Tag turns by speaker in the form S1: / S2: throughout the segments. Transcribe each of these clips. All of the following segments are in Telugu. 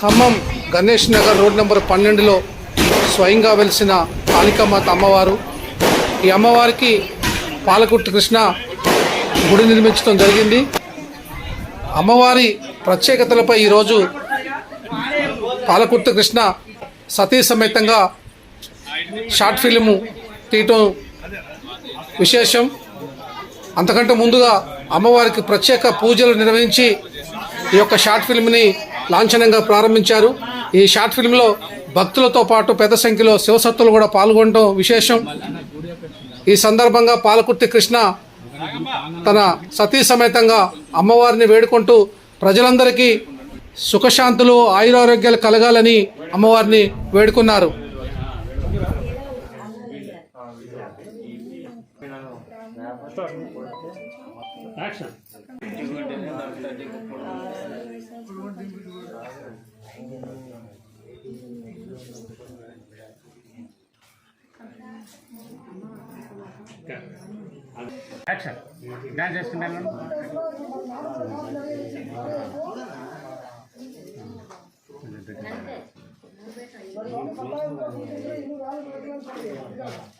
S1: ఖమ్మం గణేష్ నగర్ రోడ్ నెంబర్ పన్నెండులో స్వయంగా వెలిసిన కాళికామాత అమ్మవారు. ఈ అమ్మవారికి పాలకుర్తి కృష్ణ గుడి నిర్మించడం జరిగింది. అమ్మవారి ప్రత్యేకతలపై ఈరోజు పాలకుర్తి కృష్ణ సతీ సమేతంగా షార్ట్ ఫిల్ము తీయటం విశేషం. అంతకంటే ముందుగా అమ్మవారికి ప్రత్యేక పూజలు నిర్వహించి ఈ యొక్క షార్ట్ ఫిల్మ్ని లాంఛనంగా ప్రారంభించారు. ఈ షార్ట్ ఫిల్మ్లో భక్తులతో పాటు పెద్ద సంఖ్యలో శివసత్తులు కూడా పాల్గొనడం విశేషం. ఈ సందర్భంగా పాలకుర్తి కృష్ణ తన సతీ సమేతంగా అమ్మవారిని వేడుకుంటూ ప్రజలందరికీ సుఖశాంతులు ఆయురారోగ్యాలు కలగాలని అమ్మవారిని వేడుకున్నారు.
S2: యాక్షన్ డాన్స్ చేసుకుంటాను
S3: నిలబెట్టండి ఒకసారి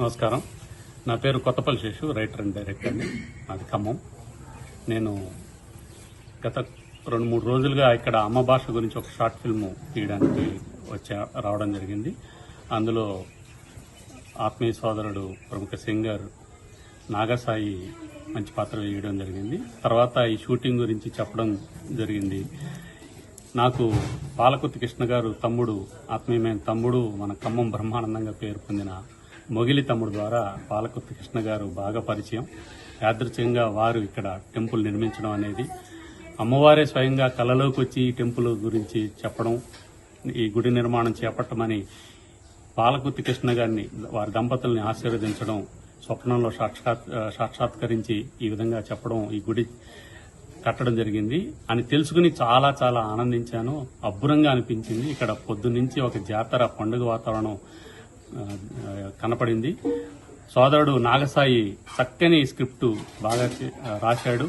S2: నమస్కారం. నా పేరు కొత్తపల్లి శేషు రైటర్ అండ్ డైరెక్టర్ని నాది ఖమ్మం. నేను గత రెండు మూడు రోజులుగా ఇక్కడ అమ్మ భాష గురించి ఒక షార్ట్ ఫిల్మ్ తీయడానికి వచ్చా రావడం జరిగింది. అందులో ఆత్మీయ సోదరుడు ప్రముఖ సింగర్ నాగసాయి మంచి పాత్ర వేయడం జరిగింది. తర్వాత ఈ షూటింగ్ గురించి చెప్పడం జరిగింది. నాకు పాలకుర్తి కృష్ణ గారు తమ్ముడు ఆత్మీయమైన తమ్ముడు మన ఖమ్మం బ్రహ్మానందంగా పేరు పొందిన మొగిలి తమ్ముడు ద్వారా పాలకుర్తి కృష్ణ గారు బాగా పరిచయం. యాదృచ్ఛంగా వారు ఇక్కడ టెంపుల్ నిర్మించడం అనేది అమ్మవారే స్వయంగా కళలోకి వచ్చి ఈ టెంపుల్ గురించి చెప్పడం ఈ గుడి నిర్మాణం చేపట్టమని పాలకుర్తి కృష్ణ గారిని వారి దంపతుల్ని ఆశీర్వదించడం స్వప్నంలో సాక్షాత్ సాక్షాత్కరించి ఈ విధంగా చెప్పడం ఈ గుడి కట్టడం జరిగింది. అని తెలుసుకుని చాలా చాలా ఆనందించాను. అబ్బురంగా అనిపించింది. ఇక్కడ పొద్దునుంచి ఒక జాతర పండుగ వాతావరణం కనపడింది. సోదరుడు నాగసాయి చక్కని స్క్రిప్ట్ బాగా రాశాడు.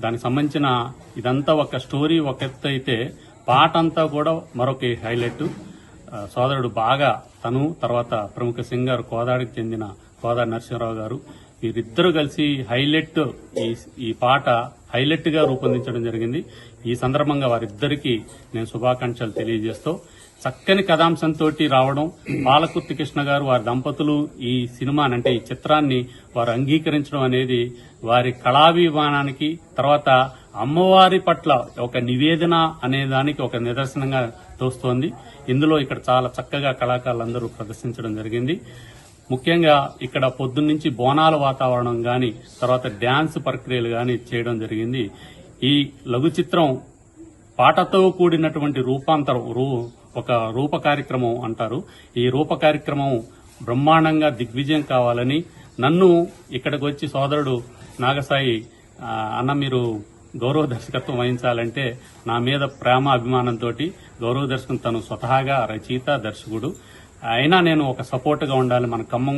S2: దానికి సంబంధించిన ఇదంతా ఒక స్టోరీ ఒక అయితే పాట అంతా కూడా మరొక హైలైట్. సోదరుడు బాగా తను తర్వాత ప్రముఖ సింగర్ కోదాడికి చెందిన కోదా నరసింహరావు గారు. వీరిద్దరూ కలిసి హైలైట్ ఈ ఈ పాట హైలైట్గా రూపొందించడం జరిగింది. ఈ సందర్భంగా వారిద్దరికీ నేను శుభాకాంక్షలు తెలియజేస్తూ చక్కని కథాంశంతో రావడం పాలకుర్తి కృష్ణ గారు వారి దంపతులు ఈ సినిమాని అంటే ఈ చిత్రాన్ని వారు అంగీకరించడం అనేది వారి కళాభిమానానికి తర్వాత అమ్మవారి పట్ల ఒక నివేదన అనే దానికి ఒక నిదర్శనంగా తోస్తోంది. ఇందులో ఇక్కడ చాలా చక్కగా కళాకారులందరూ ప్రదర్శించడం జరిగింది. ముఖ్యంగా ఇక్కడ పొద్దున్నుంచి బోనాల వాతావరణం గాని తర్వాత డ్యాన్స్ ప్రక్రియలు గాని చేయడం జరిగింది. ఈ లఘు చిత్రం పాటతో కూడినటువంటి రూపాంతరం రూ ఒక రూప కార్యక్రమం అంటారు. ఈ రూప కార్యక్రమం బ్రహ్మాండంగా దిగ్విజయం కావాలని నన్ను ఇక్కడికి వచ్చి సోదరుడు నాగసాయి అన్న మీరు గౌరవ దర్శకత్వం వహించాలంటే నా మీద ప్రేమ అభిమానంతో గౌరవ దర్శకం తను స్వతహాగా రచయిత దర్శకుడు. అయినా నేను ఒక సపోర్ట్గా ఉండాలి మన ఖమ్మం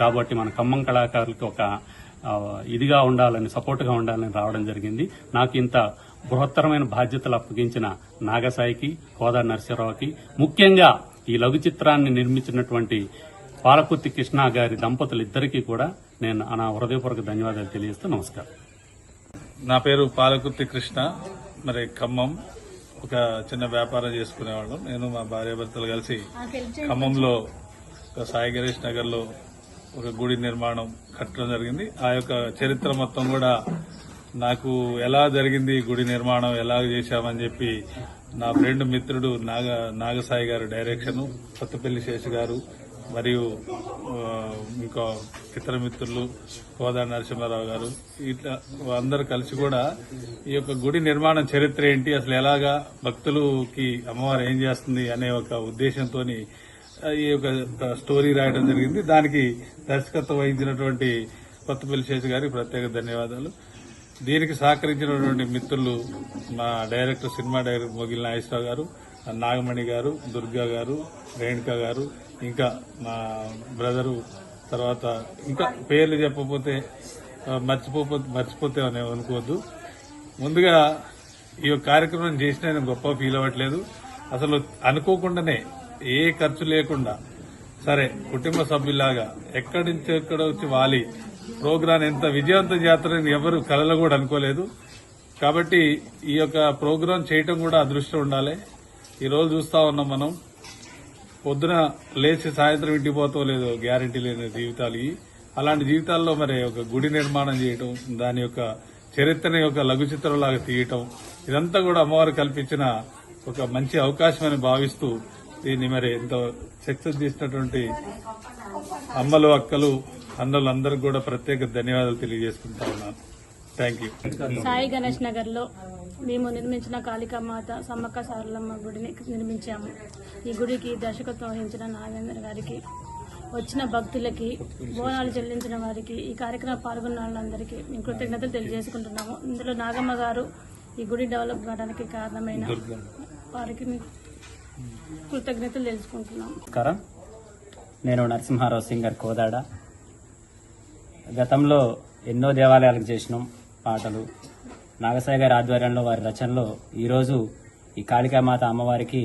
S2: కాబట్టి మన ఖమ్మం కళాకారులకి ఒక ఇదిగా ఉండాలని సపోర్ట్గా ఉండాలని రావడం జరిగింది. నాకు ఇంత బృహత్తరమైన బాధ్యతలు అప్పగించిన నాగసాయికి కోదా నరసింహరావుకి ముఖ్యంగా ఈ లఘు చిత్రాన్ని నిర్మించినటువంటి పాలకుర్తి కృష్ణ గారి దంపతులిద్దరికీ కూడా నేను నా హృదయపూర్వక ధన్యవాదాలు తెలియజేస్తూ నమస్కారం.
S4: నా పేరు పాలకుర్తి కృష్ణ మరి ఖమ్మం. ఒక చిన్న వ్యాపారం చేసుకునేవాళ్ళం. నేను మా భార్యాభర్తలు కలిసి ఖమ్మంలో ఒక సాయి గణేష్ నగర్లో ఒక గుడి నిర్మాణం కట్టడం జరిగింది. ఆ యొక్క చరిత్ర మొత్తం కూడా నాకు ఎలా జరిగింది గుడి నిర్మాణం ఎలా చేశామని చెప్పి నా ఫ్రెండ్ మిత్రుడు నాగ నాగసాయి గారు డైరెక్షన్ కొత్తపల్లి శేషు గారు మరియు ఇంకా ఇతర మిత్రులు కోదా నరసింహారావు గారు ఇట్లా అందరు కలిసి కూడా ఈ యొక్క గుడి నిర్మాణం చరిత్ర ఏంటి అసలు ఎలాగా భక్తులకి అమ్మవారు ఏం చేస్తుంది అనే ఒక ఉద్దేశంతో ఈ యొక్క స్టోరీ రాయడం జరిగింది. దానికి దర్శకత్వం వహించినటువంటి కొత్తపల్లి శేషు గారికి ప్రత్యేక ధన్యవాదాలు. దీనికి సహకరించినటువంటి మిత్రులు మా director cinema director Mogil Nageswararao గారు నాగమణి గారు దుర్గా గారు రేణుక గారు ఇంకా మా బ్రదరు తర్వాత ఇంకా పేర్లు చెప్పకపోతే మర్చిపోతే మర్చిపోతే అని అనుకోవద్దు. ముందుగా ఈ యొక్క కార్యక్రమం చేసినా నేను గొప్ప ఫీల్ అవ్వట్లేదు. అసలు అనుకోకుండానే ఏ ఖర్చు లేకుండా సరే కుటుంబ సభ్యులాగా ఎక్కడి నుంచి ఎక్కడ వచ్చి వాలి ప్రోగ్రాం ఎంత విజయవంతం చేస్తారని ఎవరు కలలో కూడా అనుకోలేదు. కాబట్టి ఈ యొక్క ప్రోగ్రాం చేయటం కూడా అదృష్టం ఉండాలి. ఈ రోజు చూస్తా ఉన్నాం మనం. పొద్దున లేచి సాయంత్రం ఇంటికి పోతాం లేదో గ్యారంటీ లేని జీవితాలు అలాంటి జీవితాల్లో మరి ఒక గుడి నిర్మాణం చేయటం దాని యొక్క చరిత్రని ఒక లఘు చిత్రంలాగా తీయటం ఇదంతా కూడా అమ్మవారు కల్పించిన ఒక మంచి అవకాశం భావిస్తూ దీన్ని మరి ఎంతో సక్సెస్ చేసినటువంటి అమ్మలు అక్కలు అన్నలు అందరికి కూడా ప్రత్యేక ధన్యవాదాలు తెలియజేసుకుంటా ఉన్నాను.
S5: సాయి గణేష్ నగర్లో మేము నిర్మించిన కాళికామాత సమ్మక్క సారలమ్మ గుడిని నిర్మించాము. ఈ గుడికి దర్శకత్వం వహించిన నాగేంద్ర గారికి వచ్చిన భక్తులకి బోనాలు చెల్లించిన వారికి ఈ కార్యక్రమం పాల్గొన్న వాళ్ళందరికీ మేము కృతజ్ఞతలు తెలియజేసుకుంటున్నాము. ఇందులో నాగమ్మ గారు ఈ గుడి డెవలప్ కావడానికి కారణమైన వారికి మేము కృతజ్ఞతలు తెలుసుకుంటున్నాము.
S6: నమస్కారం. నేను నరసింహారావు సింగర్ కోదాడ. గతంలో ఎన్నో దేవాలయాలకు చేసినాం. పాటలు. నాగసాయి గారి ఆధ్వర్యంలో వారి రచనలో ఈరోజు ఈ కాళికామాత అమ్మవారికి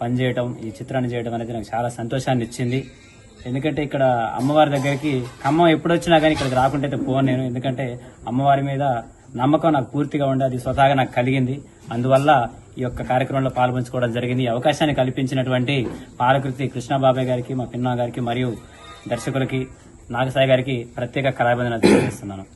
S6: పనిచేయటం ఈ చిత్రాన్ని చేయడం అనేది నాకు చాలా సంతోషాన్ని ఇచ్చింది. ఎందుకంటే ఇక్కడ అమ్మవారి దగ్గరికి ఖమ్మం ఎప్పుడొచ్చినా కానీ ఇక్కడికి రాకుంటే అయితే పోను నేను. ఎందుకంటే అమ్మవారి మీద నమ్మకం నాకు పూర్తిగా ఉండే అది స్వతహాగా నాకు కలిగింది. అందువల్ల ఈ యొక్క కార్యక్రమంలో పాల్పంచుకోవడం జరిగింది. ఈ అవకాశాన్ని కల్పించినటువంటి పాలకృతి కృష్ణబాబాయ్ గారికి మా పిన్నా గారికి మరియు దర్శకులకి నాగసాయి గారికి ప్రత్యేక కళాబంధన తెలియజేస్తున్నాను.